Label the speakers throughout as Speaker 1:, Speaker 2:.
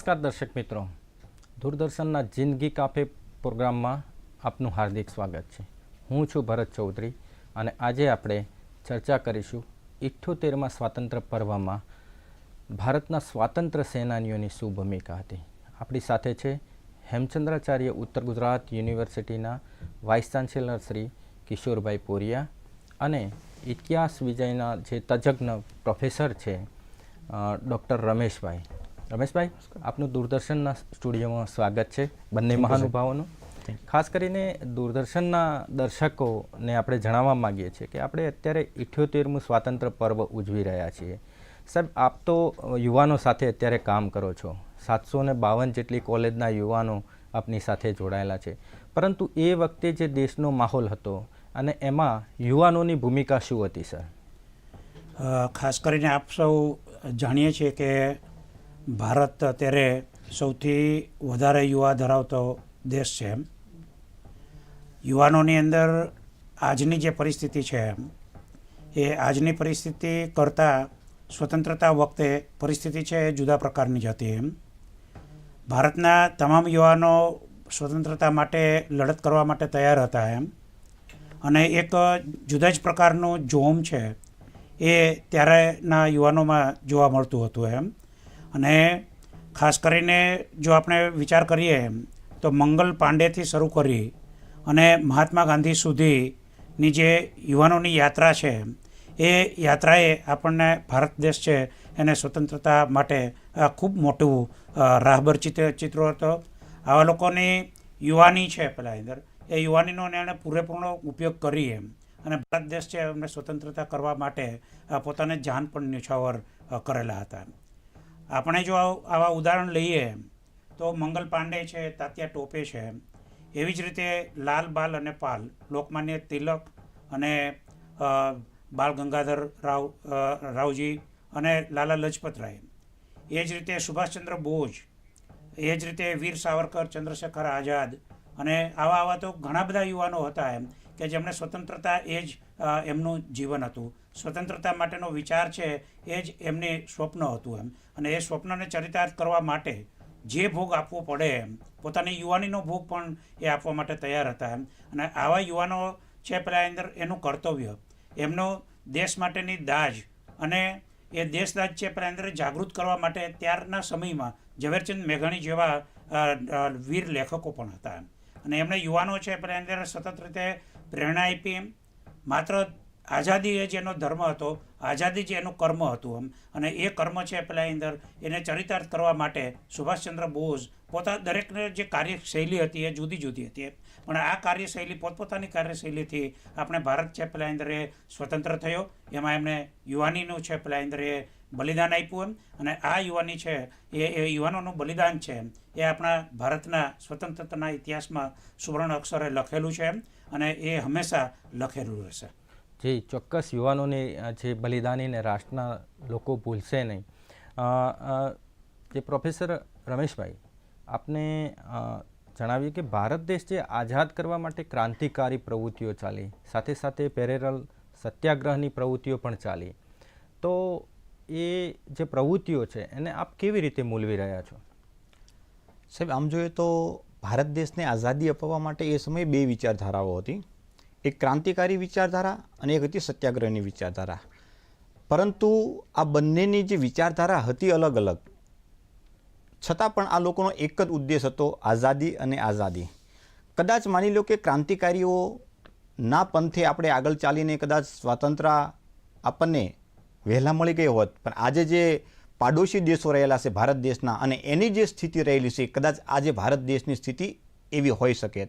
Speaker 1: નમસ્કાર દર્શક મિત્રો. દૂરદર્શનના જિંદગી કાફે પ્રોગ્રામમાં આપનું હાર્દિક સ્વાગત છે. હું છું ભરત ચૌધરી અને આજે આપણે ચર્ચા કરીશું ઇઠ્ઠોતેરમાં સ્વાતંત્ર્ય પર્વમાં ભારતના સ્વાતંત્ર્ય સેનાનીઓની શું ભૂમિકા હતી. આપણી સાથે છે હેમચંદ્રાચાર્ય ઉત્તર ગુજરાત યુનિવર્સિટીના વાઇસ ચાન્સેલર શ્રી કિશોરભાઈ પોરિયા અને ઇતિહાસ વિજયના જે તજજ્ઞ પ્રોફેસર છે ડૉક્ટર રમેશભાઈ. રમેશભાઈ આપનું દૂરદર્શનના સ્ટુડિયોમાં સ્વાગત છે બંને મહાનુભાવોનું. ખાસ કરીને દૂરદર્શનના દર્શકોને આપણે જણાવવા માગીએ છીએ કે આપણે અત્યારે ઇઠ્યોતેરમું સ્વાતંત્ર્ય પર્વ ઉજવી રહ્યા છીએ. સાહેબ આપ તો યુવાનો સાથે અત્યારે કામ કરો છો. સાતસો ને બાવન જેટલી કોલેજના યુવાનો આપની સાથે જોડાયેલા છે. પરંતુ એ વખતે જે દેશનો માહોલ હતો અને એમાં યુવાનોની ભૂમિકા શું હતી સર?
Speaker 2: ખાસ કરીને આપ સૌ જાણીએ છીએ કે ભારત અત્યારે સૌથી વધારે યુવા ધરાવતો દેશ છે. એમ યુવાનોની અંદર આજની જે પરિસ્થિતિ છે, એ આજની પરિસ્થિતિ કરતાં સ્વતંત્રતા વખતે પરિસ્થિતિ છે એ જુદા પ્રકારની જ હતી. એમ ભારતના તમામ યુવાનો સ્વતંત્રતા માટે લડત કરવા માટે તૈયાર હતા એમ. અને એક જુદા જ પ્રકારનું જોમ છે એ ત્યારેના યુવાનોમાં જોવા મળતું હતું એમ. અને ખાસ કરીને જો આપણે વિચાર કરીએ, તો મંગલ પાંડેથી શરૂ કરી અને મહાત્મા ગાંધી સુધીની જે યુવાનોની યાત્રા છે, એ યાત્રાએ આપણને ભારત દેશ છે, એને સ્વતંત્રતા માટે ખૂબ મોટું રાહબર ચિત્ર, ચિત્રો હતો. આવા લોકોની યુવાની છે પહેલાં અંદર, એ યુવાનીનો એણે પૂરેપૂર્ણ ઉપયોગ કરી એમ અને ભારત દેશ છે, એમને સ્વતંત્રતા કરવા માટે પોતાને જાન પણ ન્યુછાવર કરેલા હતા. આપણે જો આવા ઉદાહરણ લઈએ, તો મંગલ પાંડે છે, તાત્યા ટોપે છે. એવી જ રીતે લાલ, બાલ અને પાલ, લોકમાન્ય તિલક અને બાલ ગંગાધર રાવ રાવજી અને લાલા લજપત રાય એ જ રીતે સુભાષચંદ્ર બોઝ, એ જ રીતે વીર સાવરકર, ચંદ્રશેખર આઝાદ અને આવા આવા તો ઘણા બધા યુવાનો હતા એમ. કે જેમણે સ્વતંત્રતા એ જ એમનું જીવન હતું. સ્વતંત્રતા માટેનો વિચાર છે એ જ એમની સ્વપ્ન હતું એમ. અને એ સ્વપ્નને ચરિતાર્થ કરવા માટે જે ભોગ આપવો પડે એમ, પોતાની યુવાનીનો ભોગ પણ એ આપવા માટે તૈયાર હતા એમ. અને આવા યુવાનો છે પેલા અંદર એનું કર્તવ્ય. એમનો દેશ માટેની દાજ અને એ દેશદાજ છે પેલા અંદર જાગૃત કરવા માટે ત્યારના સમયમાં ઝવેરચંદ મેઘાણી જેવા વીર લેખકો પણ હતા એમ. અને એમણે યુવાનો છે પેલા અંદર સતત રીતે પ્રેરણા આપી એમ. માત્ર આઝાદી એ જ એનો ધર્મ હતો, આઝાદી જ એનું કર્મ હતું એમ. અને એ કર્મ છે પેલા અંદર, એને ચરિતાર્થ કરવા માટે સુભાષચંદ્ર બોઝ પોતા દરેકને જે કાર્યશૈલી હતી એ જુદી જુદી હતી પણ આ કાર્યશૈલી, પોતપોતાની કાર્યશૈલીથી આપણે ભારત છે પેલા અંદર એ સ્વતંત્ર થયો. એમાં એમણે યુવાનીનું છે પેલા અંદર એ બલિદાન આપ્યું એમ. અને આ યુવાની છે, એ એ યુવાનોનું બલિદાન છે એ આપણા ભારતના સ્વતંત્રતાના ઇતિહાસમાં સુવર્ણ અક્ષરે લખેલું છે એમ અને એ હંમેશા લખેલું રહેશે.
Speaker 1: જે, ચોક્કસ યુવાનોને જે બલિદાનીને રાષ્ટ્રના લોકો ભૂલશે નહીં. જે પ્રોફેસર રમેશભાઈ, આપને જણાવ્યું કે ભારત દેશ જે આઝાદ કરવા માટે ક્રાંતિકારી પ્રવૃત્તિઓ ચાલી, સાથે સાથે પેરેરલ સત્યાગ્રહની પ્રવૃત્તિઓ પણ ચાલી. તો એ જે પ્રવૃત્તિઓ છે, એને આપ કેવી રીતે મૂલવી રહ્યા છો?
Speaker 3: સાહેબ, આમ જોઈએ તો ભારત દેશને આઝાદી અપાવવા માટે એ સમયે બે વિચારધારાઓ હતી. એક ક્રાંતિકારી વિચારધારા અને એક હતી સત્યાગ્રહની વિચારધારા. પરંતુ આ બંનેની જે વિચારધારા હતી અલગ અલગ છતાં પણ આ લોકોનો એક જ ઉદ્દેશ હતો આઝાદી અને આઝાદી. કદાચ માની લો કે ક્રાંતિકારીઓ ના પંથે આપણે આગળ ચાલીને કદાચ સ્વાતંત્ર આપણને વહેલા મળી ગઈ હોત. પણ આજે જે પાડોશી દેશો રહેલા છે ભારત દેશના અને એની જે સ્થિતિ રહેલી છે, કદાચ આજે ભારત દેશની સ્થિતિ એવી હોઈ શકે.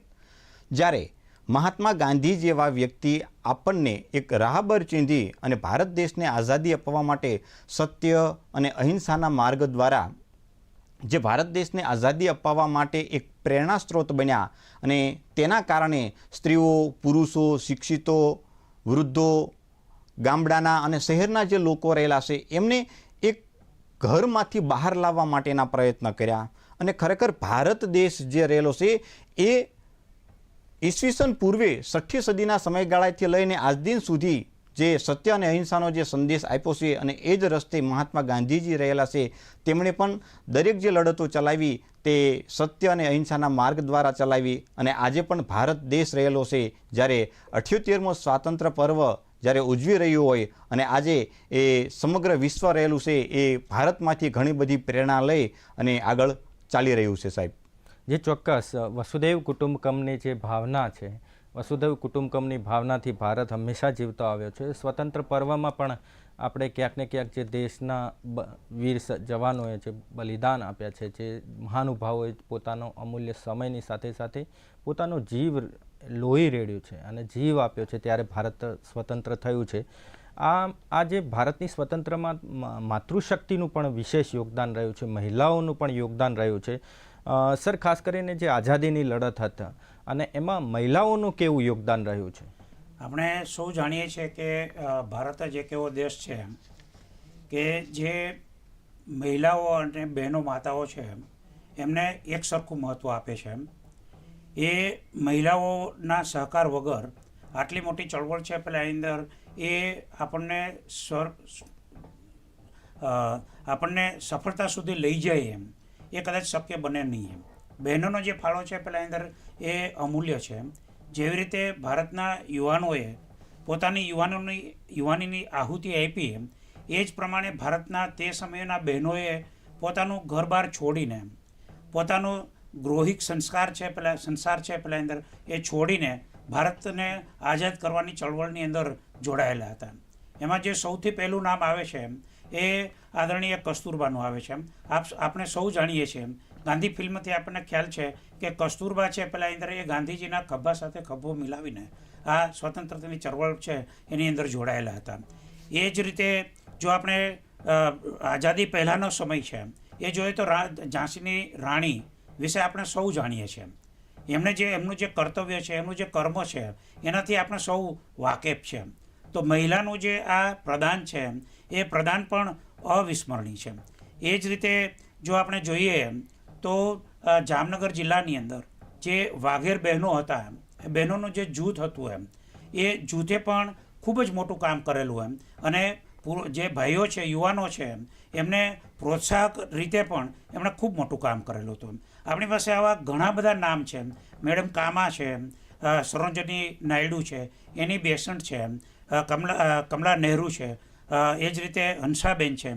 Speaker 3: જ્યારે મહાત્મા ગાંધી જેવા વ્યક્તિ આપણને એક રાહબર ચીંધી અને ભારત દેશને આઝાદી અપાવવા માટે સત્ય અને અહિંસાના માર્ગ દ્વારા જે ભારત દેશને આઝાદી અપાવવા માટે એક પ્રેરણા સ્ત્રોત બન્યા અને તેના કારણે સ્ત્રીઓ, પુરુષો, શિક્ષિતો, વૃદ્ધો ગામડાના અને શહેરના જે લોકો રહેલા છે, એમને એક ઘરમાંથી બહાર લાવવા માટેના પ્રયત્ન કર્યા. અને ખરેખર ભારત દેશ જે રહેલો છે, એ ઈસવીસન પૂર્વે છઠ્ઠી સદીના સમયગાળાથી લઈને આજ દિન સુધી જે સત્ય અને અહિંસાનો જે સંદેશ આપ્યો છે અને એ જ રસ્તે મહાત્મા ગાંધીજી રહેલા છે, તેમણે પણ દરેક જે લડતો ચલાવી, તે સત્ય અને અહિંસાના માર્ગ દ્વારા ચલાવી અને આજે પણ ભારત દેશ રહેલો છે. જ્યારે અઠ્યોતેરમો સ્વાતંત્ર્ય પર્વ જ્યારે ઉજવી રહ્યું હોય અને આજે એ સમગ્ર વિશ્વ રહેલું છે, એ ભારતમાંથી ઘણી બધી પ્રેરણા લઈ અને આગળ ચાલી રહ્યું છે સાહેબ.
Speaker 1: જે, ચોક્કસ. વસુદેવ કુટુંબકમની જે ભાવના છે, વસુદેવ કુટુંબકમની ભાવનાથી ભારત હંમેશા જીવતો આવ્યો છે. સ્વતંત્ર પર્વમાં પણ આપણે ક્યાંક ને ક્યાંક જે દેશના વીર જવાનોએ જે બલિદાન આપ્યા છે, જે મહાનુભાવોએ પોતાનો અમૂલ્ય સમયની સાથે સાથે પોતાનો જીવ લોહી રેડ્યું છે અને જીવ આપ્યો છે ત્યારે ભારત સ્વતંત્ર થયું છે. આ આ જે ભારતની સ્વતંત્રમાં માતૃશક્તિનું પણ વિશેષ યોગદાન રહ્યું છે, મહિલાઓનું પણ યોગદાન રહ્યું છે. સર, ખાસ કરીને જે આઝાદીની લડત હતા અને એમાં મહિલાઓનું કેવું યોગદાન રહ્યું છે?
Speaker 2: આપણે સૌ જાણીએ છીએ કે ભારત જ એક એવો દેશ છે કે જે મહિલાઓ અને બહેનો માતાઓ છે એમને એક સરખું મહત્ત્વ આપે છે એ મહિલાઓના સહકાર વગર આટલી મોટી ચળવળ છે પેલા એની અંદર, એ આપણને સ્વર આપણને સફળતા સુધી લઈ જાય એમ. એ કદાચ શક્ય બને નહીં એમ. બહેનોનો જે ફાળો છે પેલા અંદર એ અમૂલ્ય છે જેવી રીતે ભારતના યુવાનોએ પોતાની યુવાનોની, યુવાનીની આહુતિ આપી એમ, એ જ પ્રમાણે ભારતના તે સમયના બહેનોએ પોતાનું ઘર બહાર છોડીને પોતાનું ગૃહિક સંસ્કાર છે પેલા સંસાર છે પેલા અંદર, એ છોડીને ભારતને આઝાદ કરવાની ચળવળની અંદર જોડાયેલા હતા. એમાં જે સૌથી પહેલું નામ આવે છે એ આદરણીય કસ્તુરબાનું આવે છે આપ આપણે સૌ જાણીએ છીએ ગાંધી ફિલ્મથી આપણને ખ્યાલ છે કે કસ્તુરબા છે પેલા અંદર એ ગાંધીજીના ખભા સાથે ખભો મિલાવીને આ સ્વતંત્રતાની ચળવળ છે એની અંદર જોડાયેલા હતા. એ જ રીતે જો આપણે આઝાદી પહેલાંનો સમય છે એ જોઈએ તો ઝાંસીની રાણી વિશે આપણે સૌ જાણીએ છીએ. એમને જે, એમનું જે કર્તવ્ય છે, એમનું જે કર્મ છે, એનાથી આપણે સૌ વાકેફ છે. તો મહિલાનું જે આ પ્રદાન છે, એ પ્રદાન પણ અવિસ્મરણીય છે. એ જ રીતે જો આપણે જોઈએ, તો જામનગર જિલ્લાની અંદર જે વાઘેર બહેનો હતા, એ બહેનોનું જે જૂથ હતું એમ, એ જૂથે પણ ખૂબ જ મોટું કામ કરેલું એમ. અને જે ભાઈઓ છે, યુવાનો છે એમ એમને પ્રોત્સાહક રીતે પણ એમણે ખૂબ મોટું કામ કરેલું હતું. આપણી પાસે આવા ઘણા બધા નામ છે. મેડમ કામા છે સરોજની નાયડુ છે, એની બેસન્ટ છે કમલા કમલા નહેરુ છે એ જ રીતે હંસાબેન છે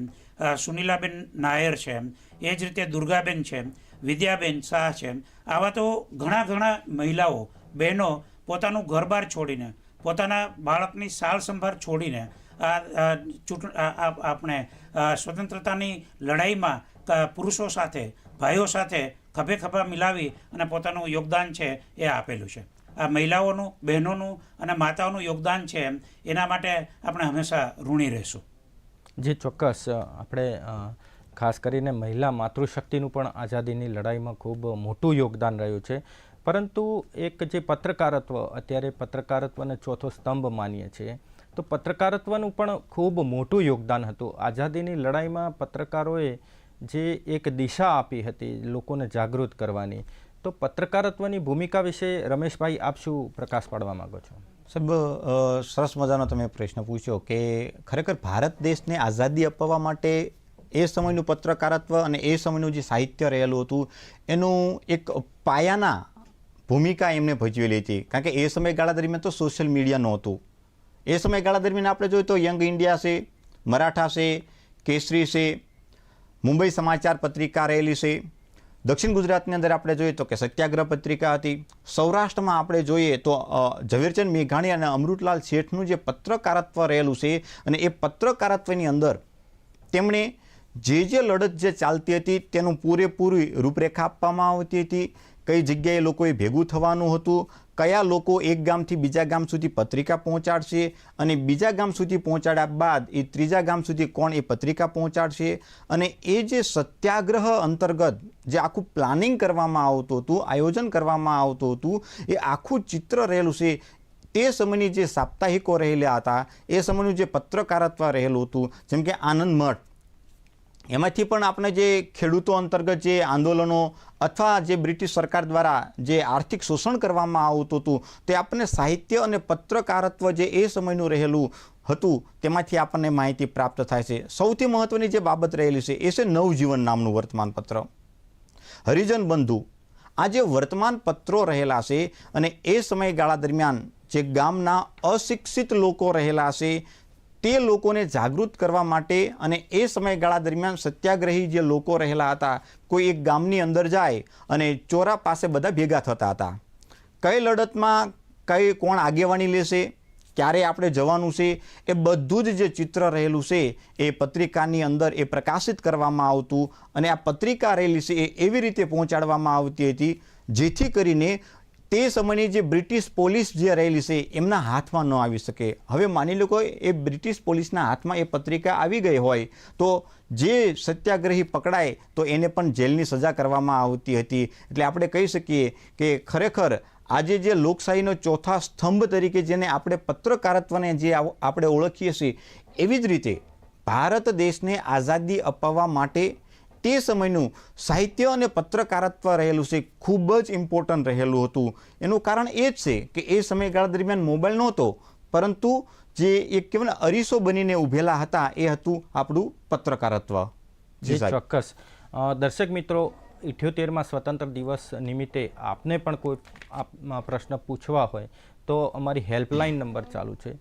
Speaker 2: સુનિલાબેન નાયર છે, એ જ રીતે દુર્ગાબેન છે, વિદ્યાબેન શાહ છે. આવા તો ઘણા ઘણા મહિલાઓ, બહેનો પોતાનું ઘર-બાર છોડીને, પોતાના બાળકની સાર સંભાળ છોડીને, આ ચૂંટ આપણે સ્વતંત્રતાની લડાઈમાં પુરુષો સાથે, ભાઈઓ સાથે ખભે ખભા મિલાવી અને પોતાનું યોગદાન છે એ આપેલું છે. આ મહિલાઓનું, બહેનોનું અને માતાઓનું યોગદાન છે એના માટે આપણે હંમેશા ઋણી રહીશું.
Speaker 1: જે ચોક્કસ આપણે ખાસ કરીને મહિલા માતૃશક્તિનું પણ આઝાદીની લડાઈમાં ખૂબ મોટું યોગદાન રહ્યું છે. પરંતુ એક જે પત્રકારત્વ, અત્યારે પત્રકારત્વને ચોથો સ્તંભ માનીએ છીએ, તો પત્રકારત્વનું પણ ખૂબ મોટું યોગદાન હતું. આઝાદીની લડાઈમાં પત્રકારોએ જે એક દિશા આપી હતી લોકોને જાગૃત કરવાની. તો પત્રકારત્વની ભૂમિકા વિશે રમેશભાઈ, આપ શું પ્રકાશ પાડવા માંગો છો?
Speaker 3: સાહેબ સરસ મજાનો તમે પ્રશ્ન પૂછ્યો કે ખરેખર ભારત દેશને આઝાદી અપાવવા માટે એ સમયનું પત્રકારત્વ અને એ સમયનું જે સાહિત્ય રહેલું હતું, એનું એક પાયાના ભૂમિકા એમને ભજવેલી હતી. કારણ કે એ સમયગાળા દરમિયાન તો સોશિયલ મીડિયા નહોતું. એ સમયગાળા દરમિયાન આપણે જોઈએ તો યંગ ઇન્ડિયા છે, મરાઠા છે, કેસરી છે મુંબઈ સમાચાર પત્રિકા રહેલી છે. દક્ષિણ ગુજરાતની અંદર આપણે જોઈએ તો કે સત્યાગ્રહ પત્રિકા હતી. સૌરાષ્ટ્રમાં આપણે જોઈએ તો ઝવેરચંદ મેઘાણી અને અમૃતલાલ શેઠનું જે પત્રકારત્વ રહેલું છે અને એ પત્રકારત્વની અંદર તેમણે જે જે લડત જે ચાલતી હતી તેનું પૂરેપૂરી રૂપરેખા આપવામાં આવતી હતી. કઈ જગ્યાએ લોકોએ ભેગું થવાનું હતું? કયા લોકો એક ગામથી બીજા ગામ સુધી પત્રિકા પહોંચાડશે અને બીજા ગામ સુધી પહોંચાડ્યા બાદ એ ત્રીજા ગામ સુધી કોણ એ પત્રિકા પહોંચાડશે? અને એ જે સત્યાગ્રહ અંતર્ગત જે આખું પ્લાનિંગ કરવામાં આવતું હતું, આયોજન કરવામાં આવતું હતું, એ આખું ચિત્ર રહેલું છે. તે સમયની જે સાપ્તાહિકો રહેલા હતા, એ સમયનું જે પત્રકારત્વ રહેલું હતું, જેમ કે આનંદ મઠ એમાંથી પણ આપણે જે ખેડૂતો અંતર્ગત જે આંદોલનો અથવા જે બ્રિટિશ સરકાર દ્વારા જે આર્થિક શોષણ કરવામાં આવતું હતું, તે આપણને સાહિત્ય અને પત્રકારત્વ જે એ સમયનું રહેલું હતું, તેમાંથી આપણને માહિતી પ્રાપ્ત થાય છે. સૌથી મહત્ત્વની જે બાબત રહેલી છે, એ છે નવજીવન નામનું વર્તમાનપત્ર. હરિજન બંધુ, આ જે વર્તમાનપત્રો રહેલા છે અને એ સમયગાળા દરમિયાન જે ગામના અશિક્ષિત લોકો રહેલા છે તે લોકોને જાગૃત કરવા માટે અને એ સમયગાળા દરમિયાન સત્યાગ્રહી જે લોકો રહેલા હતા, કોઈ એક ગામની અંદર જાય અને ચોરા પાસે બધા ભેગા થતા હતા. કઈ લડતમાં કઈ કોણ આગેવાની લેશે, ક્યારે આપણે જવાનું છે, એ બધું જ જે ચિત્ર રહેલું છે, એ પત્રિકાની અંદર એ પ્રકાશિત કરવામાં આવતું અને આ પત્રિકા રહેલી છે એ એવી રીતે પહોંચાડવામાં આવતી હતી, જેથી કરીને તે સમયની જે બ્રિટિશ પોલીસ જે રહેલી છે, એમના હાથમાં ન આવી શકે. હવે માની લો કે એ બ્રિટિશ પોલીસના હાથમાં એ પત્રિકા આવી ગઈ હોય, તો જે સત્યાગ્રહી પકડાય, તો એને પણ જેલની સજા કરવામાં આવતી હતી. એટલે આપણે કહી શકીએ કે ખરેખર આજે જે લોકશાહીનો ચોથા સ્તંભ તરીકે જેને આપણે પત્રકારત્વને જે આપણે ઓળખીએ છીએ, એવી જ રીતે ભારત દેશને આઝાદી અપાવવા માટે તે સમયનું સાહિત્ય અને પત્રકારત્વ રહેલું છે ખૂબ જ ઇમ્પોર્ટન્ટ રહેલું હતું. એનું કારણ એ જ છે કે એ સમયગાળા દરમિયાન મોબાઈલ નહોતો પરંતુ જે એક કહેવાય ને અરીસો બનીને ઊભેલા હતા એ હતું આપણું પત્રકારત્વ.
Speaker 1: જી. ચોક્કસ. દર્શક મિત્રો ઇઠ્યોતેરમાં સ્વતંત્ર દિવસ નિમિત્તે આપને પણ કોઈ પ્રશ્ન પૂછવા હોય તો અમારી હેલ્પલાઇન નંબર ચાલુ છે.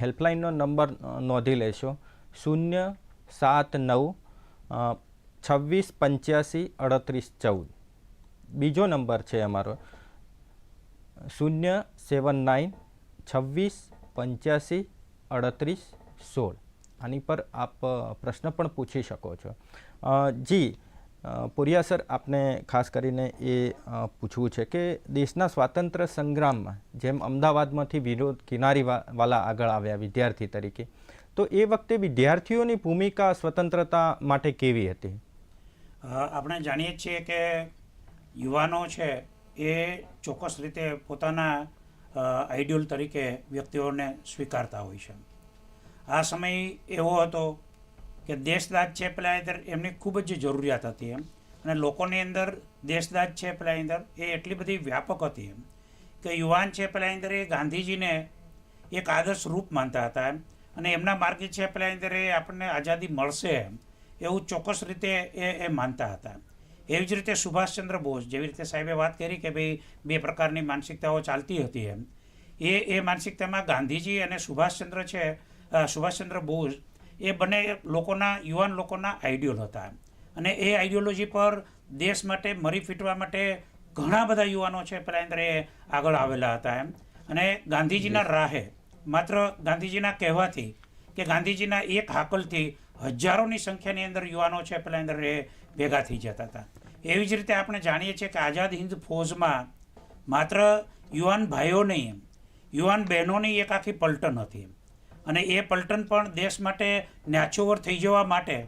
Speaker 1: હેલ્પલાઇનનો નંબર નોંધી લેશો. શૂન્ય સાત નવ છવ્વીસ પંચ્યાસી અડત્રીસ ચૌદ. બીજો નંબર છે અમારો. શૂન્ય, સેવન, નાઇન, છવ્વીસ, પંચ્યાસી, અડત્રીસ, સોળ. આની પર આપ પ્રશ્ન પણ પૂછી શકો છો. જી પુરિયા સર, આપને ખાસ કરીને એ પૂછવું છે કે દેશના સ્વાતંત્ર્ય સંગ્રામમાં જેમ અમદાવાદમાંથી વિનોદ કિનારી વા- આગળ આવ્યા વિદ્યાર્થી તરીકે, તો એ વખતે વિદ્યાર્થીઓની ભૂમિકા સ્વતંત્રતા માટે કેવી હતી?
Speaker 2: આપણે જાણીએ છીએ કે યુવાનો છે એ ચોક્કસ રીતે પોતાના આઈડિયલ તરીકે વ્યક્તિઓને સ્વીકારતા હોય છે. આ સમય એવો હતો કે દેશદાજ છે પેલા અંદર એમની ખૂબ જ જરૂરિયાત હતી એમ. અને લોકોની અંદર દેશદાજ છે પેલા અંદર એ એટલી બધી વ્યાપક હતી એમ કે યુવાન છે પેલા અંદર એ ગાંધીજીને એક આદર્શ રૂપ માનતા હતા એમ. અને એમના માર્ગે છે પેલા અંદર એ આપણને આઝાદી મળશે એમ. એવું ચોક્કસ રીતે એ એ માનતા હતા. એવી જ રીતે સુભાષચંદ્ર બોઝ જેવી રીતે સાહેબે વાત કરી કે ભાઈ બે પ્રકારની માનસિકતાઓ ચાલતી હતી એમ. એ એ માનસિકતામાં ગાંધીજી અને સુભાષચંદ્ર છે સુભાષચંદ્ર બોઝ એ બંને લોકોના યુવાન લોકોના આઈડિયોલ હતા અને એ આઈડિયોલોજી પર દેશ માટે મરી ફીટવા માટે ઘણા બધા યુવાનો છે પેલા અંદર એ આગળ આવેલા હતા એમ. અને ગાંધીજીના રાહે માત્ર ગાંધીજીના કહેવાથી કે ગાંધીજીના એક હાકલથી હજારોની સંખ્યાની અંદર યુવાનો છે, પેલા અંદર એ ભેગા થઈ જતા હતા. એવી જ રીતે આપણે જાણીએ છીએ કે આઝાદ હિન્દ ફૌજમાં માત્ર યુવાન ભાઈઓ નહીં એમ યુવાન બહેનોની એક આખી પલટન હતી. અને એ પલટન પણ દેશ માટે ન્યાચોવર થઈ જવા માટે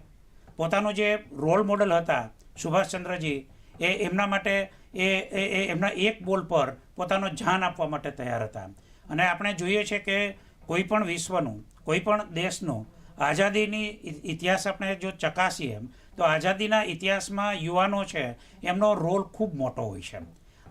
Speaker 2: પોતાનો જે રોલ મોડલ હતા, સુભાષચંદ્રજી, એ એમના માટે એ એમના એક બોલ પર પોતાનો જાન આપવા માટે તૈયાર હતા. અને આપણે જોઈએ છે કે કોઈ પણ વિશ્વનું, કોઈ પણ દેશનું આઝાદીની ઇતિહાસ આપણે જો ચકાસીએ એમ તો આઝાદીના ઇતિહાસમાં યુવાનો છે એમનો રોલ ખૂબ મોટો હોય છે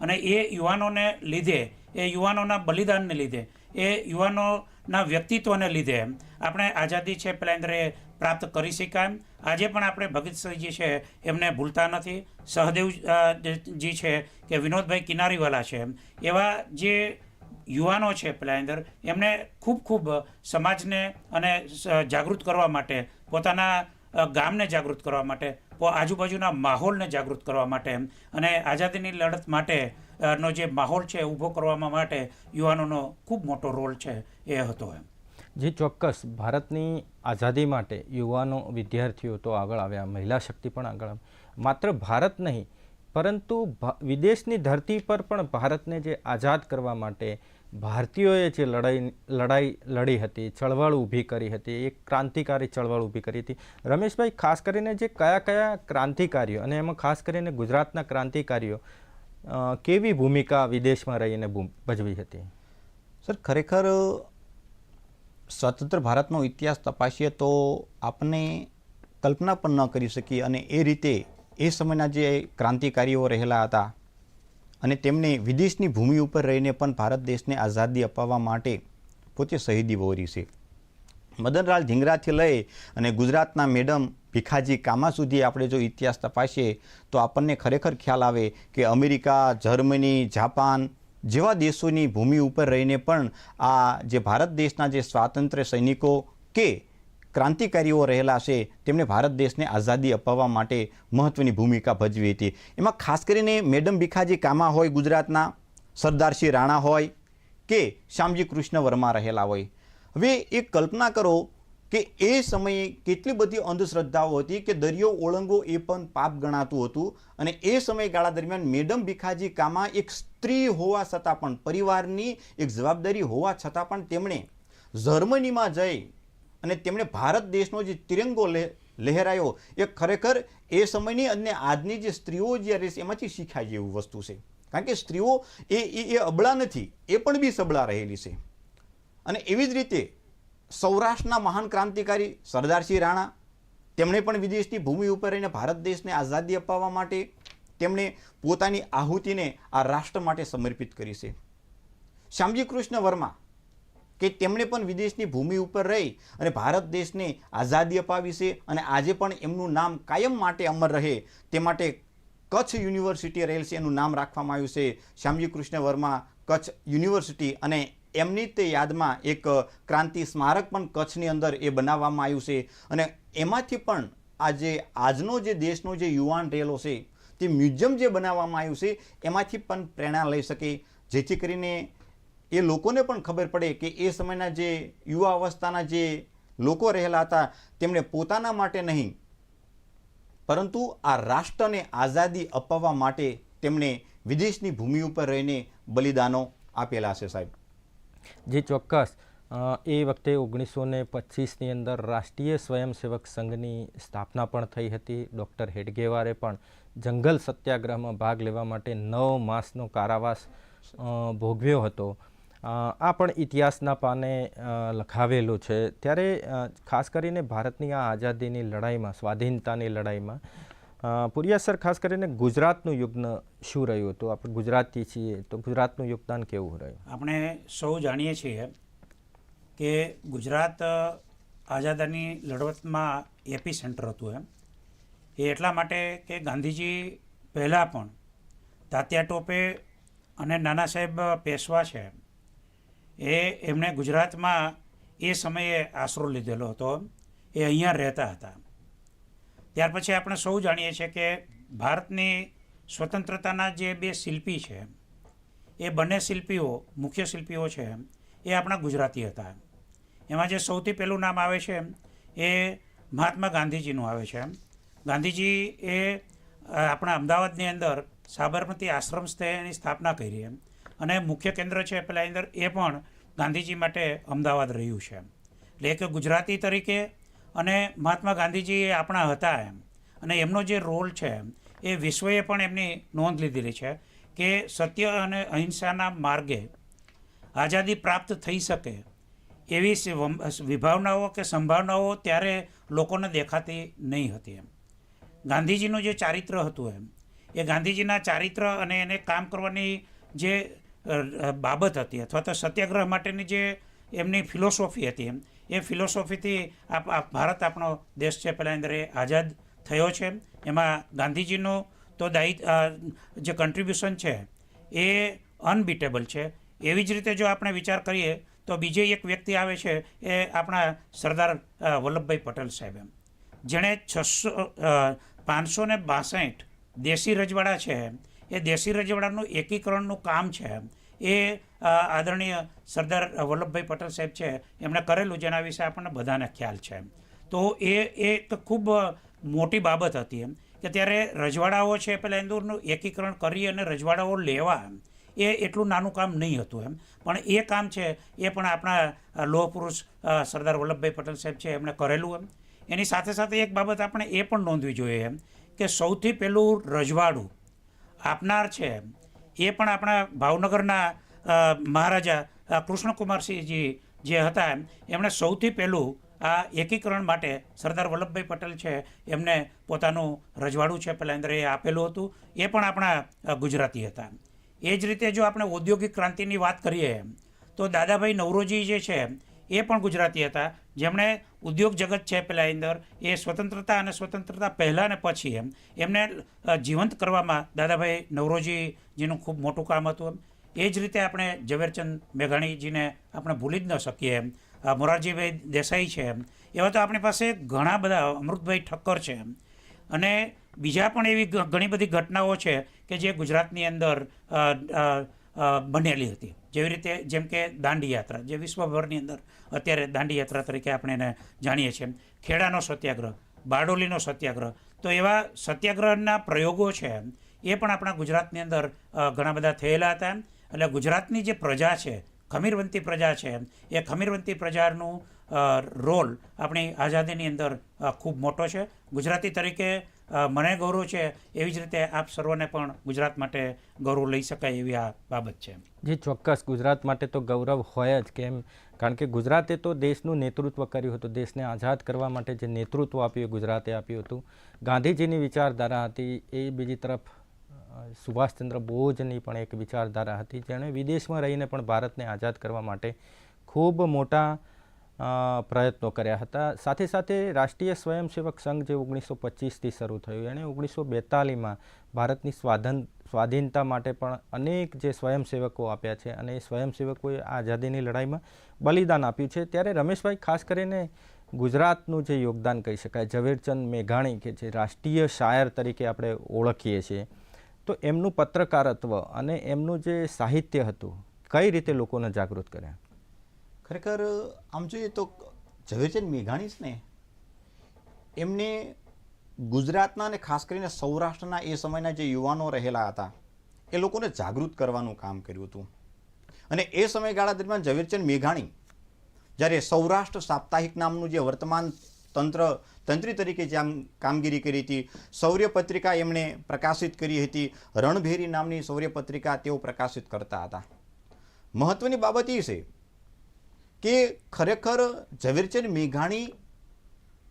Speaker 2: અને એ યુવાનોને લીધે એ યુવાનોના બલિદાનને લીધે એ યુવાનોના વ્યક્તિત્વને લીધે આપણે આઝાદી છે પેલા અંદર પ્રાપ્ત કરી શકાય એમ. આજે પણ આપણે ભગતસિંહજી છે એમને ભૂલતા નથી. સહદેવ અ, છે કે વિનોદભાઈ કિનારીવાલા છે એવા જે યુવાનો છે પેલા અંદર, એમને ખૂબ ખૂબ સમાજને અને જાગૃત કરવા માટે, પોતાના ગામને જાગૃત કરવા માટે આજુબાજુના માહોલને જાગૃત કરવા માટે અને આઝાદીની લડત માટે નો જે માહોલ છે ઊભો કરવામાં માટે યુવાનોનો ખૂબ મોટો રોલ છે એ હતો એમ.
Speaker 1: જે ચોક્કસ ભારતની આઝાદી માટે યુવાનો વિદ્યાર્થીઓ તો આગળ આવ્યા, મહિલા શક્તિ પણ આગળ માત્ર ભારત નહીં પરંતુ વિદેશની ધરતી પર પણ ભારતને જે આઝાદ કરવા માટે ભારતીયોએ જે લડાઈ લડાઈ લડી હતી, ચળવળ ઊભી કરી હતી, એક ક્રાંતિકારી ચળવળ ઊભી કરી હતી. રમેશભાઈ, ખાસ કરીને જે કયા કયા ક્રાંતિકારીઓ અને એમાં ખાસ કરીને ગુજરાતના ક્રાંતિકારીઓ કેવી ભૂમિકા વિદેશમાં રહીને ભજવી હતી?
Speaker 3: સર, ખરેખર સ્વતંત્ર ભારતનો ઇતિહાસ તપાસીએ તો આપણે કલ્પના પણ ન કરી શકીએ અને એ રીતે એ સમયના જે ક્રાંતિકારીઓ રહેલા હતા અને તેમણે વિદેશની ભૂમિ ઉપર રહીને પણ ભારત દેશને આઝાદી અપાવવા માટે પોતે શહીદી વહોરી છે. મદનલાલ ધીંગરાથી લઈ અને ગુજરાતના મેડમ ભીખાજી કામા સુધી આપણે જો ઇતિહાસ તપાસીએ તો આપણને ખરેખર ખ્યાલ આવે કે અમેરિકા, જર્મની, જાપાન જેવા દેશોની ભૂમિ ઉપર રહીને પણ આ જે ભારત દેશના જે સ્વાતંત્ર્ય સૈનિકો કે ક્રાંતિકારીઓ રહેલા છે તેમણે ભારત દેશને આઝાદી અપાવવા માટે મહત્ત્વની ભૂમિકા ભજવી હતી. એમાં ખાસ કરીને મેડમ ભીખાજી કામા હોય, ગુજરાતના સરદારસિંહ રાણા હોય કે શ્યામજી કૃષ્ણ વર્મા રહેલા હોય. હવે એ કલ્પના કરો કે એ સમયે કેટલી બધી અંધશ્રદ્ધાઓ હતી કે દરિયો ઓળંગો એ પણ પાપ ગણાતું હતું અને એ સમયગાળા દરમિયાન મેડમ ભીખાજી કામા એક સ્ત્રી હોવા છતાં પણ, પરિવારની એક જવાબદારી હોવા છતાં પણ તેમણે જર્મનીમાં જઈ અને તેમણે ભારત દેશનો જે તિરંગો લહેરાયો, એ ખરેખર એ સમયની અને આજની જે સ્ત્રીઓ જ્યારે એમાંથી શીખાય જેવું વસ્તુ છે. કારણ કે સ્ત્રીઓ એ એ અબળા નથી, એ પણ બી સબળા રહેલી છે. અને એવી જ રીતે સૌરાષ્ટ્રના મહાન ક્રાંતિકારી સરદારસિંહ રાણા, તેમણે પણ વિદેશની ભૂમિ ઉપર રહીને ભારત દેશને આઝાદી અપાવવા માટે તેમણે પોતાની આહુતિને આ રાષ્ટ્ર માટે સમર્પિત કરી છે. શ્યામજી કૃષ્ણ વર્મા કે તેમણે પણ વિદેશની ભૂમિ ઉપર રહી અને ભારત દેશને આઝાદી અપાવી છે અને આજે પણ એમનું નામ કાયમ માટે અમર રહે તે માટે કચ્છ યુનિવર્સિટી રહેલ છે, એનું નામ રાખવામાં આવ્યું છે. શ્યામજી કૃષ્ણ વર્મા કચ્છ યુનિવર્સિટી અને એમની તે યાદમાં એક ક્રાંતિ સ્મારક પણ કચ્છની અંદર એ બનાવવામાં આવ્યું છે. અને એમાંથી પણ આજે આજનો જે દેશનો જે યુવાન રહેલો છે, તે મ્યુઝિયમ જે બનાવવામાં આવ્યું છે, એમાંથી પણ પ્રેરણા લઈ શકે. જેથી કરીને એ લોકોને પણ ખબર પડે કે એ સમયના જે યુવા અવસ્થાના જે લોકો રહેલા હતા, તેમણે પોતાના માટે નહીં, પરંતુ આ રાષ્ટ્રને આઝાદી અપાવવા માટે તેમણે વિદેશની ભૂમિ ઉપર રહીને બલિદાનો આપેલા છે સાહેબ.
Speaker 1: જે, ચોક્કસ. એ વખતે ઓગણીસો ને પચીસની અંદર રાષ્ટ્રીય સ્વયંસેવક સંઘની સ્થાપના પણ થઈ હતી. ડૉક્ટર હેડગેવારે પણ જંગલ સત્યાગ્રહમાં ભાગ લેવા માટે નવ માસનો કારાવાસ ભોગવ્યો હતો. આ પણ ઇતિહાસના પાને લખાવેલું છે. ત્યારે ખાસ કરીને ભારતની આ આઝાદીની લડાઈમાં, સ્વાધીનતાની લડાઈમાં પુરિયા સર ખાસ કરીને ગુજરાતનું યુગ્ન શું રહ્યું હતું? આપણે ગુજરાતી છીએ તો ગુજરાતનું યોગદાન કેવું રહ્યું?
Speaker 2: આપણે સૌ જાણીએ છીએ કે ગુજરાત આઝાદીની લડવતમાં એપી સેન્ટર હતું એમ. એ એટલા માટે કે ગાંધીજી પહેલાં પણ તાત્યા ટોપે અને નાના સાહેબ પેશવા છે એ એમણે ગુજરાતમાં એ સમયે આશરો લીધેલો હતો. એ અહીંયા રહેતા હતા. ત્યાર પછી આપણે સૌ જાણીએ છીએ કે ભારતની સ્વતંત્રતાના જે બે શિલ્પી છે, એ બંને શિલ્પીઓ, મુખ્ય શિલ્પીઓ છે, એ આપણા ગુજરાતી હતા. એમાં જે સૌથી પહેલું નામ આવે છે, એ મહાત્મા ગાંધીજીનું આવે છે. ગાંધીજી એ આપણા અમદાવાદની અંદર સાબરમતી આશ્રમ સ્થળની સ્થાપના કરી. અને મુખ્ય કેન્દ્ર છે, પેલા અંદર એ પણ ગાંધીજી માટે અમદાવાદ રહ્યું છે એટલે એક ગુજરાતી તરીકે અને મહાત્મા ગાંધીજી એ આપણા હતા એમ. અને એમનો જે રોલ છે એ વિશ્વએ પણ એમની નોંધ લીધેલી છે કે સત્ય અને અહિંસાના માર્ગે આઝાદી પ્રાપ્ત થઈ શકે એવી વિભાવનાઓ કે સંભાવનાઓ ત્યારે લોકોને દેખાતી નહીં હતી એમ. ગાંધીજીનું જે ચારિત્ર હતું એમ, એ ગાંધીજીના ચારિત્ર અને એને કામ કરવાની જે બાબત હતી અથવા તો સત્યાગ્રહ માટેની જે એમની ફિલોસોફી હતી એમ. એ ફિલોસોફીથી આ ભારત આપણો દેશ છે પહેલાં અંદર એ આઝાદ થયો છે. એમાં ગાંધીજીનું તો દાયિ જે કન્ટ્રીબ્યુશન છે એ અનબીટેબલ છે. એવી જ રીતે જો આપણે વિચાર કરીએ તો બીજે એક વ્યક્તિ આવે છે એ આપણા સરદાર વલ્લભભાઈ પટેલ સાહેબ એમ. જેણે છસો પાંચસો ને બાસઠ દેશી રજવાડા છે એ દેશી રજવાડાનું એકીકરણનું કામ છે એ આદરણીય સરદાર વલ્લભભાઈ પટેલ સાહેબ છે, એમણે કરેલું જેના વિશે આપણને બધાને ખ્યાલ છે તો એ એક ખૂબ મોટી બાબત હતી એમ, કે ત્યારે રજવાડાઓ છે પેલા ઇન્દોરનું એકીકરણ કરી અને રજવાડાઓ લેવા એ એટલું નાનું કામ નહીં હતું એમ. પણ એ કામ છે, એ પણ આપણા લોહ પુરુષ સરદાર વલ્લભભાઈ પટેલ સાહેબ છે, એમણે કરેલું એમ. એની સાથે સાથે એક બાબત આપણે એ પણ નોંધવી જોઈએ એમ, કે સૌથી પહેલું રજવાડું આપનાર છે. એ પણ આપણા ભાવનગરના મહારાજા કૃષ્ણકુમારસિંહજી જે હતા એમ એમણે સૌથી પહેલું આ એકીકરણ માટે સરદાર વલ્લભભાઈ પટેલ છે, એમને પોતાનું રજવાડું છે પહેલાં એ આપેલું હતું. એ પણ આપણા ગુજરાતી હતા. એ જ રીતે જો આપણે ઔદ્યોગિક ક્રાંતિની વાત કરીએ, તો દાદાભાઈ નવરોજી જે છે, એ પણ ગુજરાતી હતા. જેમણે ઉદ્યોગ જગત છે પેલા અંદર, એ સ્વતંત્રતા અને સ્વતંત્રતા પહેલાં ને પછી એમ, એમને જીવંત કરવામાં દાદાભાઈ નવરોજીજીનું ખૂબ મોટું કામ હતું એમ. એ જ રીતે આપણે ઝવેરચંદ મેઘાણીજીને આપણે ભૂલી જ ન શકીએ એમ. મોરારજીભાઈ દેસાઈ છે એમ. એવા તો આપણી પાસે ઘણા બધા અમૃતભાઈ ઠક્કર છે એમ. અને બીજા પણ એવી ઘણી બધી ઘટનાઓ છે કે જે ગુજરાતની અંદર બનેલી હતી. જેવી રીતે જેમ કે દાંડી યાત્રા જે વિશ્વભરની અંદર અત્યારે દાંડી યાત્રા તરીકે આપણે એને જાણીએ છીએ. ખેડાનો સત્યાગ્રહ, બારડોલીનો સત્યાગ્રહ, તો એવા સત્યાગ્રહના પ્રયોગો છે એ પણ આપણા ગુજરાતની અંદર ઘણા બધા થયેલા હતા એટલે ગુજરાતની જે પ્રજા છે, ખમીરવંતી પ્રજા છે એ ખમીરવંતી પ્રજાનું રોલ આપણી આઝાદીની અંદર ખૂબ મોટો છે. ગુજરાતી તરીકે મને ગૌરવ છે એવી જ રીતે આપ સર્વને પણ ગુજરાત માટે ગૌરવ લઈ શકાય એવી આ બાબત છે.
Speaker 1: જે, ચોક્કસ. ગુજરાત માટે તો ગૌરવ હોય જ કેમ? કારણ કે ગુજરાતે તો દેશનું નેતૃત્વ કર્યું હતું. દેશને આઝાદ કરવા માટે જે નેતૃત્વ આપ્યું, ગુજરાતે આપ્યું હતું. ગાંધીજીની વિચારધારા હતી. એ બીજી તરફ સુભાષચંદ્ર બોઝની પણ એક વિચારધારા હતી. જેણે વિદેશમાં રહીને પણ ભારતને આઝાદ કરવા માટે ખૂબ મોટા પ્રયત્નો કર્યા હતા. સાથે સાથે રાષ્ટ્રીય સ્વયંસેવક સંઘ જે ઓગણીસો પચીસથી શરૂ થયું, એણે ઓગણીસો બેતાલીસમાં ભારતની સ્વાધન, સ્વાધીનતા માટે પણ અનેક જે સ્વયંસેવકો આપ્યા છે અને એ સ્વયંસેવકોએ આઝાદીની લડાઈમાં બલિદાન આપ્યું છે. ત્યારે રમેશભાઈ, ખાસ કરીને ગુજરાતનું જે યોગદાન કહી શકાય, ઝવેરચંદ મેઘાણી કે જે રાષ્ટ્રીય શાયર તરીકે આપણે ઓળખીએ છીએ, તો એમનું પત્રકારત્વ અને એમનું જે સાહિત્ય હતું, કઈ રીતે લોકોને જાગૃત કર્યા?
Speaker 3: ખરેખર, આમ જોઈએ તો ઝવેરચંદ મેઘાણી છે ને, એમને ગુજરાતના અને ખાસ કરીને સૌરાષ્ટ્રના એ સમયના જે યુવાનો રહેલા હતા, એ લોકોને જાગૃત કરવાનું કામ કર્યું હતું. અને એ સમયગાળા દરમિયાન ઝવેરચંદ મેઘાણી, જ્યારે સૌરાષ્ટ્ર સાપ્તાહિક નામનું જે વર્તમાન તંત્ર, તંત્રી તરીકે જે આમ કામગીરી કરી હતી શૌર્ય પત્રિકા એમણે પ્રકાશિત કરી હતી, રણભેરી નામની શૌર્ય પત્રિકા તેઓ પ્રકાશિત કરતા હતા. મહત્વની બાબત એ છે કે ખરેખર ઝવેરચંદ મેઘાણી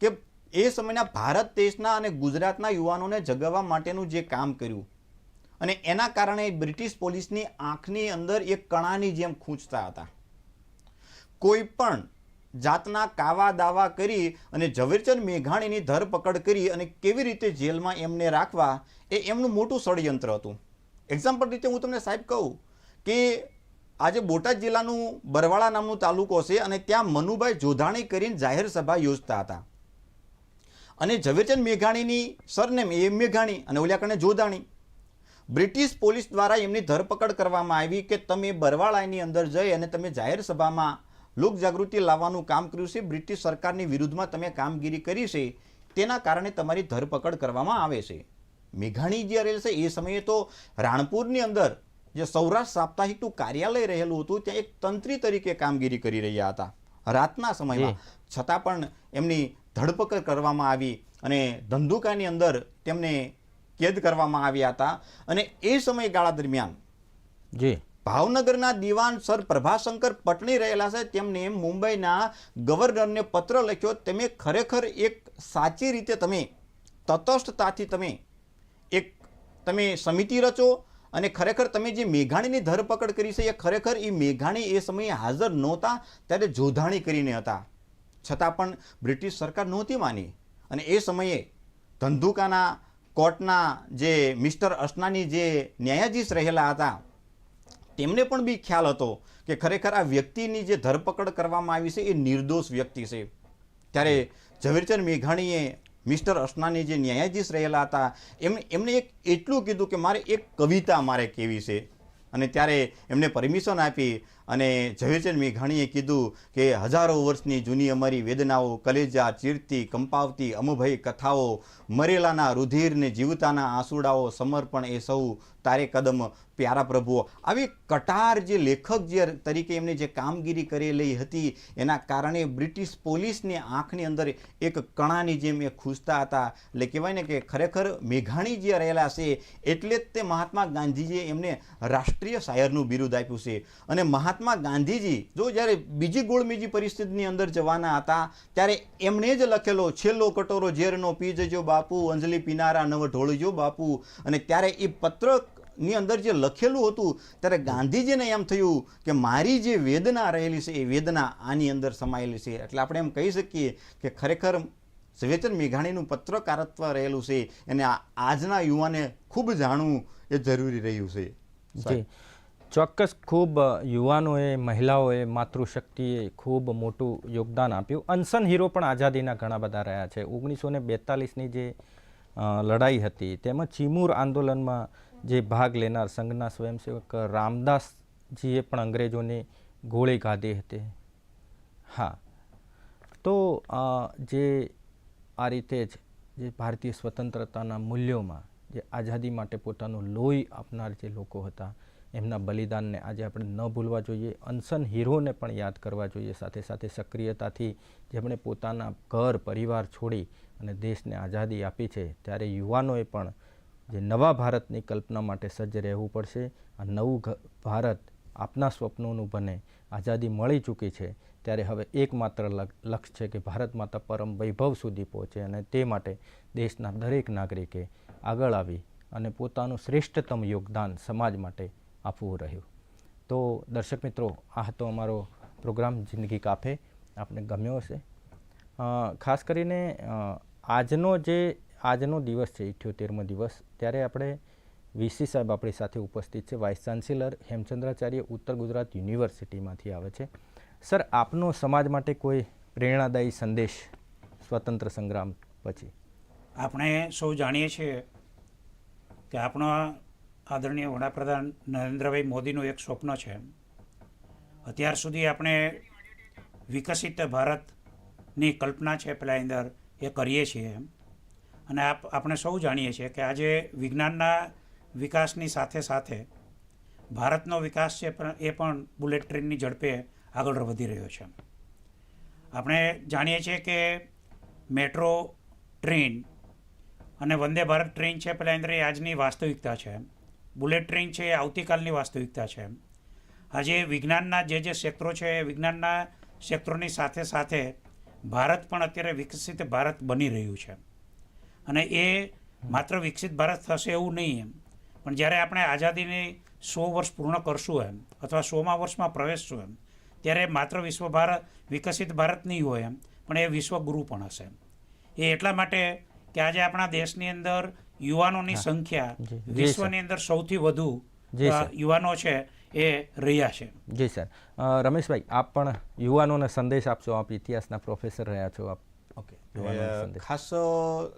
Speaker 3: કે એ સમયના ભારત દેશના અને ગુજરાતના યુવાનોને જગાવવા માટેનું જે કામ કર્યું અને એના કારણે બ્રિટિશ પોલીસની આંખની અંદર એક કણાની જેમ ખૂંચતા હતા. કોઈ પણ જાતના કાવા દાવા કરી અને ઝવેરચંદ મેઘાણીની ધરપકડ કરી અને કેવી રીતે જેલમાં એમને રાખવા એ એમનું મોટું ષડયંત્ર હતું. એક્ઝામ્પલ રીતે હું તમને સાહેબ કહું કે આજે બોટાદ જિલ્લાનું બરવાળા નામનું તાલુકો છે અને ત્યાં મનુભાઈ જોધાણી કરીને જાહેર સભા યોજતા હતા. અને ઝવેરચંદ મેઘાણીની સરનેમ એ મેઘાણી અને ઓલિયાકણે કણે જોધાણી. બ્રિટિશ પોલીસ દ્વારા એમની ધરપકડ કરવામાં આવી કે તમે બરવાળાની અંદર જઈ અને તમે જાહેર સભામાં લોક જાગૃતિ લાવવાનું કામ કર્યું છે, બ્રિટિશ સરકારની વિરુદ્ધમાં તમે કામગીરી કરી છે, તેના કારણે તમારી ધરપકડ કરવામાં આવે છે. મેઘાણી જે રહેલ છે એ સમયે તો રાણપુરની અંદર જે સૌરાષ્ટ્ર સાપ્તાહિકનું કાર્યાલય રહેલું હતું ત્યાં એક તંત્રી તરીકે કામગીરી કરી રહ્યા હતા. રાતના સમયમાં છતાં પણ એમની ધરપકડ કરવામાં આવી અને ધંધુકાની અંદર તેમને કેદ કરવામાં આવ્યા હતા. અને એ સમયગાળા દરમિયાન
Speaker 1: જી.
Speaker 3: ભાવનગરના દિવાન સર પ્રભાશંકર પટણી રહેલા છે. તેમને મુંબઈના ગવર્નરને પત્ર લખ્યો તમે ખરેખર એક સાચી રીતે તમે તટસ્થતાથી તમે એક તમે સમિતિ રચો અને ખરેખર તમે જે મેઘાણીની ધરપકડ કરી છે, એ ખરેખર એ મેઘાણી એ સમયે હાજર નહોતા, ત્યારે જોધાણી કરીને હતા. છતાં પણ બ્રિટિશ સરકાર નહોતી માની. અને એ સમયે ધંધુકાના કોર્ટના જે મિસ્ટર અસનાની જે ન્યાયાધીશ રહેલા હતા, તેમને પણ બી ખ્યાલ હતો કે ખરેખર આ વ્યક્તિની જે ધરપકડ કરવામાં આવી છે, એ નિર્દોષ વ્યક્તિ છે. ત્યારે ઝવેરચંદ મેઘાણીએ મિસ્ટર અસનાની જે ન્યાયાધીશ રહેલા હતા એમણે એમણે એક એટલું કીધું કે મારે એક કવિતા મારે કેવી છે. અને ત્યારે એમને પરમિશન આપી અને ઝવેરચંદ મેઘાણીએ કીધું કે હજારો વર્ષની જૂની અમારી વેદનાઓ, કલેજા, ચીરતી, કંપાવતી, અમભય કથાઓ, મરેલાના રુધિરને જીવતાના આંસુડાઓ સમર્પણ એ સૌ તારે કદમ, પ્યારા પ્રભુઓ. આવી કટાર જે લેખક જે તરીકે એમને જે કામગીરી કરેલી હતી, એના કારણે બ્રિટિશ પોલીસની આંખની અંદર એક કણાની જેમ એ ખૂસતા હતા. એટલે કહેવાય ને કે ખરેખર મેઘાણી જે રહેલા છે, એટલે જ તે મહાત્મા ગાંધીજીએ એમને રાષ્ટ્રીય શાયરનું બિરુદ આપ્યું છે. અને મહાત્મા મહાત્મા ગાંધીજી જો જ્યારે બીજી ગોળમીજી પરિસ્થિતિની અંદર જવાના હતા, ત્યારે એમણે જ લખેલો છેલ્લો કટોરો ઝેરનો પી જજો બાપુ, અંજલિ પીનારા, નવ ઢોળજો બાપુ. અને ત્યારે એ પત્રની અંદર જે લખેલું હતું, ત્યારે ગાંધીજીને એમ થયું કે મારી જે વેદના રહેલી છે, એ વેદના આની અંદર સમાયેલી છે. એટલે આપણે એમ કહી શકીએ કે ખરેખર ઝવેરચંદ મેઘાણીનું પત્રકારત્વ રહેલું છે, એને આજના યુવાને ખૂબ જાણવું એ જરૂરી રહ્યું છે.
Speaker 1: જી. ચોક્કસ ખૂબ યુવાનોએ, મહિલાઓએ માતૃશક્તિએ ખૂબ મોટું યોગદાન આપ્યું. અનસન હીરો પણ આઝાદીના ઘણા બધા રહ્યા છે. ઓગણીસો ને બેતાલીસની જે લડાઈ હતી તેમાં ચિમૂર આંદોલનમાં જે ભાગ લેનાર સંઘના સ્વયંસેવક રામદાસજીએ પણ અંગ્રેજોને ગોળી ખાધી હતી. હા. તો જે આ રીતે જ જે ભારતીય સ્વતંત્રતાના મૂલ્યોમાં જે આઝાદી માટે પોતાનું લોહી આપનાર જે લોકો હતા એમના બલિદાનને આજે આપણે ન ભૂલવા જોઈએ અનસન હીરોને પણ યાદ કરવા જોઈએ. સાથે સાથે સક્રિયતાથી જેમણે પોતાના ઘર, પરિવાર છોડી અને દેશને આઝાદી આપી છે, ત્યારે યુવાનોએ પણ જે નવા ભારતની કલ્પના માટે સજ્જ રહેવું પડશે, આ નવું ભારત આપના સ્વપ્નોનું બને, આઝાદી મળી ચૂકી છે, ત્યારે હવે એકમાત્ર લક- લક્ષ્ય છે કે ભારત માતા પરમ વૈભવ સુધી પહોંચે અને તે માટે દેશના દરેક નાગરિકે આગળ આવી અને પોતાનું શ્રેષ્ઠતમ યોગદાન સમાજ માટે આપવું રહ્યું. તો દર્શક મિત્રો, આ હતો અમારો પ્રોગ્રામ જિંદગી કાફે. આપને ગમ્યો હશે. ખાસ કરીને આજનો જે, આજનો દિવસ છે, ઇઠ્યોતેરમો દિવસ, ત્યારે આપણે વીસી સાહેબ આપણી સાથે ઉપસ્થિત છે. વાઇસ ચાન્સેલર હેમચંદ્રાચાર્ય ઉત્તર ગુજરાત યુનિવર્સિટીમાંથી આવે છે. સર, આપનો સમાજ માટે કોઈ પ્રેરણાદાયી સંદેશ સ્વતંત્ર સંગ્રામ પછી?
Speaker 2: આપણે સૌ જાણીએ છીએ કે આપણા આદરણીય વડાપ્રધાન નરેન્દ્રભાઈ મોદીનું એક સ્વપ્ન છે. અત્યાર સુધી આપણે વિકસિત ભારતની કલ્પના છે પેલા અંદર એ કરીએ છીએ. અને આપ, આપણે સૌ જાણીએ છીએ કે આજે વિજ્ઞાનના વિકાસની સાથે સાથે ભારતનો વિકાસ છે પણ, એ પણ બુલેટ ટ્રેનની ઝડપે આગળ વધી રહ્યો છે. આપણે જાણીએ છીએ કે મેટ્રો ટ્રેન અને વંદે ભારત ટ્રેન છે પેલા અંદર એ આજની વાસ્તવિકતા છે. બુલેટ ટ્રેન છે, એ આવતીકાલની વાસ્તવિકતા છે. આજે વિજ્ઞાનના જે જે ક્ષેત્રો છે, એ વિજ્ઞાનના ક્ષેત્રોની સાથે સાથે ભારત પણ અત્યારે વિકસિત ભારત બની રહ્યું છે. અને એ માત્ર વિકસિત ભારત થશે એવું નહીં એમ. પણ જ્યારે આપણે આઝાદીની સો વર્ષ પૂર્ણ કરશું એમ, અથવા સોમા વર્ષમાં પ્રવેશશું એમ, ત્યારે માત્ર વિશ્વ ભારત, વિકસિત ભારત નહીં હોય એમ, પણ એ વિશ્વગુરુ પણ હશે. એ એટલા માટે કે આજે આપણા દેશની અંદર યુવાનોની સંખ્યા વિશ્વની અંદર સૌથી વધુ
Speaker 1: જી,
Speaker 2: યુવાનો છે એ રહ્યા છે.
Speaker 1: જી સર. રમેશભાઈ આપ પણ યુવાનોને સંદેશ આપશો? આપ ઇતિહાસના પ્રોફેસર રહ્યા છો આપ ઓકે.
Speaker 3: ખાસ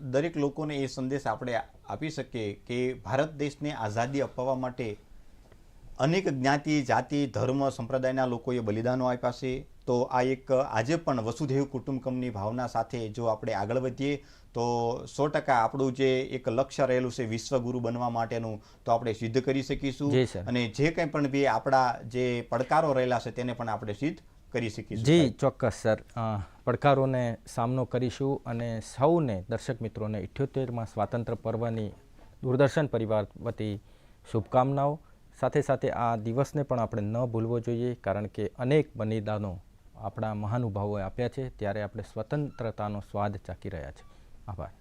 Speaker 3: દરેક લોકોને એ સંદેશ આપણે આપી શકીએ કે ભારત દેશને આઝાદી અપાવવા માટે અનેક જ્ઞાતિ જાતિ ધર્મ સંપ્રદાયના લોકોએ બલિદાનો આપ્યા છે. તો આ એક આજે પણ વસુધૈવ કુટુંબકમની ભાવના સાથે જો આપણે આગળ વધીએ તો સો ટકા આપણું જે એક લક્ષ્ય રહેલું છે વિશ્વગુરુ બનવા માટેનું તો આપણે સિદ્ધ કરી શકીશું. અને જે કંઈ પણ બી આપણા જે પડકારો રહેલા છે તેને પણ આપણે સિદ્ધ કરી શકીશું.
Speaker 1: જી ચોક્કસ સર. પડકારોને સામનો કરીશું અને સૌને દર્શક મિત્રોને ઇઠ્યોતેરમાં સ્વાતંત્ર્ય પર્વની દૂરદર્શન પરિવાર વતી શુભકામનાઓ. સાથે સાથે આ દિવસને પણ આપણે ન ભૂલવો જોઈએ, કારણ કે અનેક બલિદાનો આપણા મહાનુભાવોએ આપ્યા છે, ત્યારે આપણે સ્વતંત્રતાનો સ્વાદ ચાખી રહ્યા છે આભાર.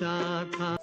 Speaker 4: 沙滩